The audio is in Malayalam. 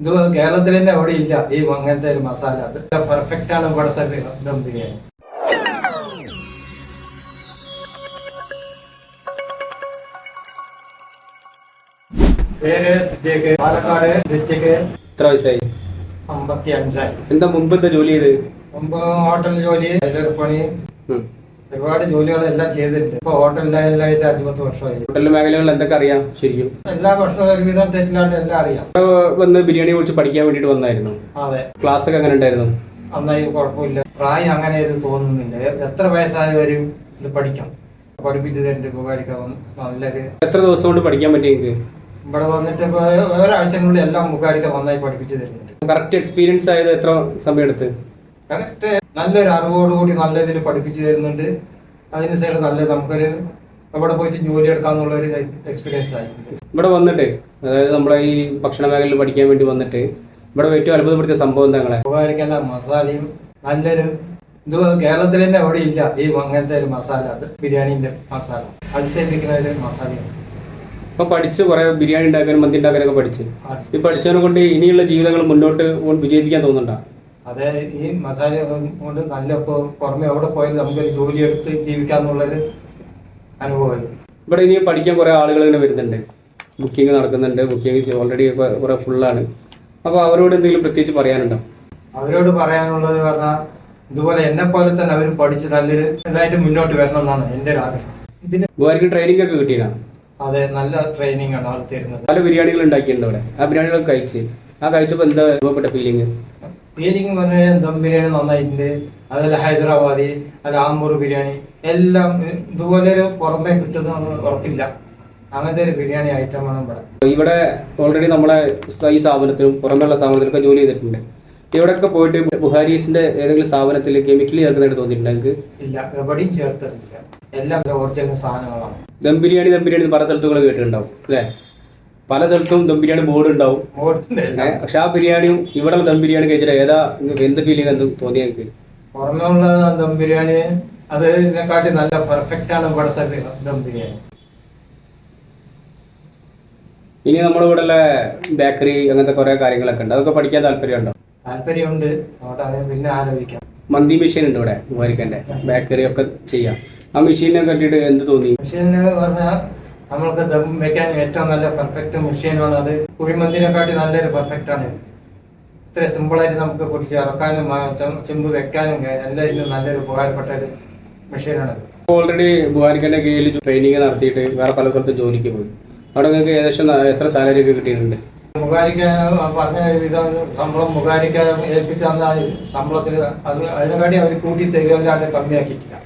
ഇത് കേരളത്തിൽ തന്നെ അവിടെ ഇല്ല. ഈ അങ്ങനത്തെ ഒരു മസാല. അത് പെർഫെക്റ്റ് ആണ് ഇവിടുത്തെ ദം ബിരിയാണി. പേര് സിദ്ദീഖ്. പാലക്കാട് ഡിസ്ട്രിക്ട് എത്ര വയസ്സായി? അമ്പത്തി അഞ്ചായി എന്താ മുമ്പ് എന്താ ജോലി ചെയ്ത് മുമ്പ് ഹോട്ടൽ ജോലി പണി. ഉം. ജോലികൾ ജോലികളെല്ലാം ചെയ്തിട്ടുണ്ട്. ഇപ്പൊ ഹോട്ടൽ ലൈനിലായിട്ട് അഞ്ചു വർഷമായി. ഹോട്ടൽ മേഖലകളിൽ എന്തൊക്കെ അറിയാം ശരിക്കും? എല്ലാ വർഷവും ഒരുവിധം തെറ്റില്ലാണ്ട് എല്ലാം അറിയാം. വന്ന് ബിരിയാണി കുറിച്ച് പഠിക്കാൻ വേണ്ടിട്ട് വന്നായിരുന്നു. അതെ. ക്ലാസ് ഒക്കെ എങ്ങനെ ഉണ്ടായിരുന്നു? നന്നായി കുഴപ്പമില്ല. പ്രായം അങ്ങനെ ഇത് തോന്നുന്നില്ല. എത്ര വയസ്സായവരും ഇത് പഠിക്കാം. പഠിപ്പിച്ചത് എന്റെ ഉപകാരിക്കാവും നല്ലൊരു എത്ര ദിവസം കൊണ്ട് പഠിക്കാൻ പറ്റി ഇവിടെ വന്നിട്ട് ഇപ്പൊ ഒരാഴ്ചക്കുള്ളിൽ എല്ലാം മുഖാരിക്ക നന്നായി പഠിപ്പിച്ചു തരുന്നുണ്ട്. കറക്റ്റ് എക്സ്പീരിയൻസ് ആയത് എത്ര സമയം എടുത്ത് കറക്റ്റ് നല്ലൊരു അറിവോടുകൂടി നല്ല ഇതിൽ പഠിപ്പിച്ചു തരുന്നുണ്ട്. അതിനുശേഷം നല്ല നമുക്കൊരു അവിടെ പോയിട്ട് ജോലി എടുക്കാന്നുള്ള ഒരു എക്സ്പീരിയൻസ് ആയിരുന്നു. ഇവിടെ വന്നിട്ട് അതായത് നമ്മളെ ഈ ഭക്ഷണ മേഖലയിൽ പഠിക്കാൻ വേണ്ടി വന്നിട്ട് ഇവിടെ ഏറ്റവും അത്ഭുതപ്പെടുത്തിയ സംഭവം എന്താ നിങ്ങളെ? മസാലയും നല്ലൊരു ഇത് കേരളത്തിൽ തന്നെ അവിടെ ഇല്ല. ഈ അങ്ങനത്തെ ഒരു മസാല അത് ബിരിയാണിന്റെ മസാല. അതിശയിപ്പിക്കുന്ന ഒരു മസാലയാണ്. ഇപ്പൊ പഠിച്ച് കുറെ ബിരിയാണി ഉണ്ടാക്കാനും മന്തി ഉണ്ടാക്കാനൊക്കെ പഠിച്ച്. ഈ പഠിച്ചതിനെ കൊണ്ട് ഇനിയുള്ള ജീവിതങ്ങൾ മുന്നോട്ട് വിജയിപ്പിക്കാൻ തോന്നുന്നുണ്ടോ? അതെ ഈ മസാല കൊണ്ട് നല്ല ഇപ്പോൾ പുറമെ എവിടെ പോയാലും നമുക്കൊരു ജോലി എടുത്ത് ജീവിക്കാന്നുള്ളൊരു അനുഭവമായി. ഇവിടെ ഇനി പഠിക്കാൻ കുറെ ആളുകൾ ഇങ്ങനെ വരുന്നുണ്ട്. ബുക്കിംഗ് നടക്കുന്നുണ്ട്. ബുക്കിംഗ് ഓൾറെഡി കുറെ ഫുള്ളാണ് അപ്പോൾ അവരോട് എന്തെങ്കിലും പ്രത്യേകിച്ച് പറയാനുണ്ടോ? അവരോട് പറയാനുള്ളത് പറഞ്ഞാൽ ഇതുപോലെ എന്നെ പോലെ തന്നെ അവർ പഠിച്ച് നല്ലൊരു ഇതായിട്ട് മുന്നോട്ട് വരണം എന്നാണ് എന്റെ ഒരു ആഗ്രഹം. ഇതിന് അവർക്ക് ട്രെയിനിങ് ഒക്കെ കിട്ടിയതാണ് അതെ നല്ല ട്രെയിനിങ് ആണ് ആൾ തരുന്നത്. പല ബിരിയാണികൾ ഉണ്ടാക്കിയിട്ടുണ്ട് അവിടെ. ആ ബിരിയാണികൾ കഴിച്ച്. ആ കഴിച്ചപ്പോൾ എന്താ അനുഭവപ്പെട്ട ഫീലിംഗ് ഫീലിംഗ് പറഞ്ഞു കഴിഞ്ഞാൽ ദം ബിരിയാണി നന്നായിട്ടുണ്ട്. അതുപോലെ ഹൈദരാബാദി അല്ല ആമ്പൂർ ബിരിയാണി എല്ലാം ഇതുപോലെ ഒരു പുറമെ കിട്ടുന്ന ഉറപ്പില്ല. അങ്ങനത്തെ ഒരു ബിരിയാണി ഐറ്റമാണ് ഇവിടെ. ഇവിടെ ഓൾറെഡി നമ്മളെ ഈ സ്ഥാപനത്തിലും പുറമെയുള്ള സ്ഥാപനത്തിലൊക്കെ ജോലി ചെയ്തിട്ടുണ്ട്. ഇവിടെയൊക്കെ പോയിട്ട് ബുഹാരീസിന്റെ ഏതെങ്കിലും സ്ഥാപനത്തിൽ കെമിക്കലി ചേർക്കുന്നതായിട്ട് തോന്നിയിട്ടുണ്ട് നിങ്ങൾക്ക് ഇല്ല എവിടെയും ചേർത്തിട്ടില്ല. എല്ലാം ഒറിജിനൽ സാധനങ്ങളാണ്. ദം ബിരിയാണി ദം ബിരിയാണി പല സ്ഥലത്തുകൾ കേട്ടിട്ടുണ്ടാവും അല്ലേ? പല സ്ഥലത്തും ദം ബിരിയാണി ബോർഡ് ഉണ്ടാവും. പക്ഷെ ആ ബിരിയാണിയും ഇവിടെ ദം ബിരിയാണി കഴിച്ചിട്ട് ഏതാ നിങ്ങൾക്ക് എന്ത് ഫീലിംഗ് എന്ത് തോന്നി ഞങ്ങൾക്ക് പുറമെയുള്ള ദം ബിരിയാണി അത് ഇതിനെക്കാട്ടി നല്ല പെർഫെക്റ്റ് ആണ് ഇവിടുത്തെ ദം ബിരിയാണി. ഇനി നമ്മുടെ ഇവിടെ ഉള്ള ബേക്കറി അങ്ങനത്തെ കുറെ കാര്യങ്ങളൊക്കെ ഉണ്ട്. അതൊക്കെ പഠിക്കാൻ താല്പര്യമുണ്ടോ? താല്പര്യമുണ്ട്. പിന്നെ ആലോചിക്കാം. മന്തി മെഷീൻ ഉണ്ട് ഇവിടെ മുഹരിക്കന്റെ. ബേക്കറി ഒക്കെ ചെയ്യാം. ആ മെഷീനെ കണ്ടിട്ട് എന്ത് തോന്നി? മെഷീൻ പറഞ്ഞാൽ നമ്മൾക്ക് ദം വെക്കാൻ ഏറ്റവും നല്ല പെർഫെക്റ്റ് മെഷീനാണ് അത്. കുഴിമന്തിനെക്കാട്ടി നല്ലൊരു പെർഫെക്റ്റ് ആണ്. ഇത് ഇത്ര സിമ്പിളായിട്ട് നമുക്ക് പൊടിച്ച് ഇറക്കാനും ചെമ്പ് വെക്കാനും ഒക്കെ എല്ലാം നല്ലൊരു ഉപകാരപ്പെട്ട ഒരു മെഷീനാണ് ഓൾറെഡി ബുഹാരിക്കന്റെ കീഴിൽ ട്രെയിനിങ് നടത്തിയിട്ട് വേറെ പല സ്ഥലത്തും ജോലിക്ക് പോയി. അവിടെ നിങ്ങൾക്ക് ഏകദേശം എത്ര സാലറി ഒക്കെ കിട്ടിയിട്ടുണ്ട്? മുഖാരിക്ക പറഞ്ഞ വിധം ശമ്പളം മുഖാരിക്ക ഏൽപ്പിച്ച് ശമ്പളത്തിൽ അത് അതിനെക്കാട്ടി അവർ കൂട്ടി തരികയല്ലാണ്ട് കമ്മിയാക്കിയിട്ടില്ല.